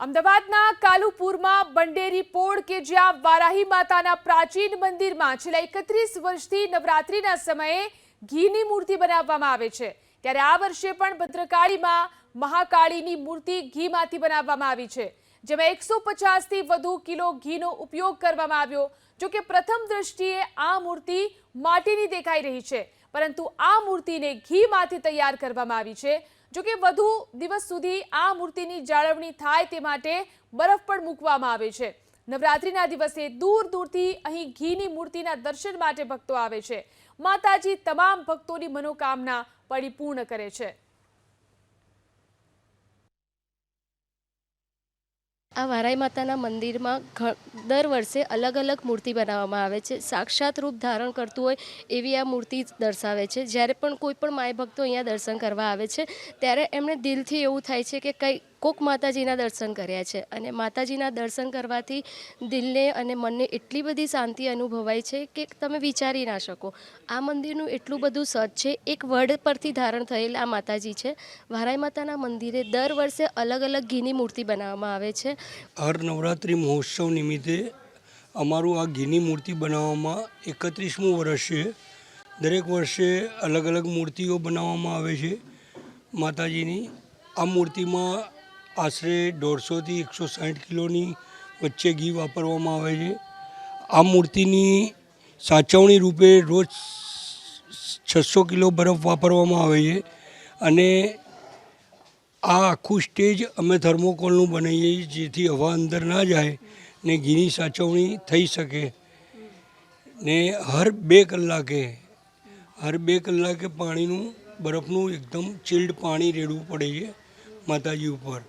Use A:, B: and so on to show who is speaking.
A: અમદાવાદના કાલુપુરમાં બંડેરી પોળ કે જ્યાં વારાહી માતાના પ્રાચીન મંદિરમાં છેલ્લા એકત્રીસ વર્ષથી નવરાત્રિના સમયે ઘીની મૂર્તિ બનાવવામાં આવે છે. ત્યારે આ વર્ષે પણ ભદ્રકાળીમાં મહાકાળીની મૂર્તિ ઘીમાંથી બનાવવામાં આવી છે. જેમાં એકસો પચાસથી વધુ કિલો ઘીનો ઉપયોગ કરવામાં આવ્યો. જો કે પ્રથમ દ્રષ્ટિએ આ મૂર્તિ માટીની દેખાઈ રહી છે. પરંતુ આ મૂર્તિને ઘીમાંથી તૈયાર કરવામાં આવી છે. જો કે વધુ દિવસ સુધી આ મૂર્તિની જાળવણી થાય તે માટે બરફ પણ મૂકવામાં આવે છે. નવરાત્રિના દિવસે દૂર દૂરથી અહીં ઘીની મૂર્તિના દર્શન માટે ભક્તો આવે છે. માતાજી તમામ ભક્તોની મનોકામના પરિપૂર્ણ કરે છે.
B: આ વારાઈ માતાના મંદિરમાં દર વર્ષે અલગ અલગ મૂર્તિ બનાવવામાં આવે છે. સાક્ષાત રૂપ ધારણ કરતું હોય એવી આ મૂર્તિ દર્શાવે છે. જ્યારે પણ કોઈ પણ માય ભક્તો અહીંયા દર્શન કરવા આવે છે, ત્યારે એમને દિલથી એવું થાય છે કે કંઈ કોક માતાજીના દર્શન કર્યા છે અને માતાજીના દર્શન કરવાથી દિલને અને મનને એટલી બધી શાંતિ અનુભવાય છે કે તમે વિચારી ના શકો. આ મંદિરનું એટલું બધું સત છે, એક વડ પરથી ધારણ થયેલ આ માતાજી છે. વારાઈ માતાના મંદિરે દર વર્ષે અલગ અલગ ઘીની મૂર્તિ બનાવવામાં આવે છે.
C: હર નવરાત્રિ મહોત્સવ નિમિત્તે અમારું આ ઘીની મૂર્તિ બનાવવામાં એકત્રીસમું વર્ષ છે. દરેક વર્ષે અલગ અલગ મૂર્તિઓ બનાવવામાં આવે છે. માતાજીની આ મૂર્તિમાં આશરે દોઢસોથી એકસો સાઠ કિલોની વચ્ચે ઘી વાપરવામાં આવે છે. આ મૂર્તિની સાચવણી રૂપે રોજ છસો કિલો બરફ વાપરવામાં આવે છે અને આ આખું સ્ટેજ અમે થર્મોકોલનું બનાવીએ છીએ, જેથી હવા અંદર ના જાય ને ઘીની સાચવણી થઈ શકે. ને હર બે કલાકે, હર બે કલાકે પાણીનું, બરફનું એકદમ ચિલ્ડ પાણી રેડવું પડે છે માતાજી ઉપર.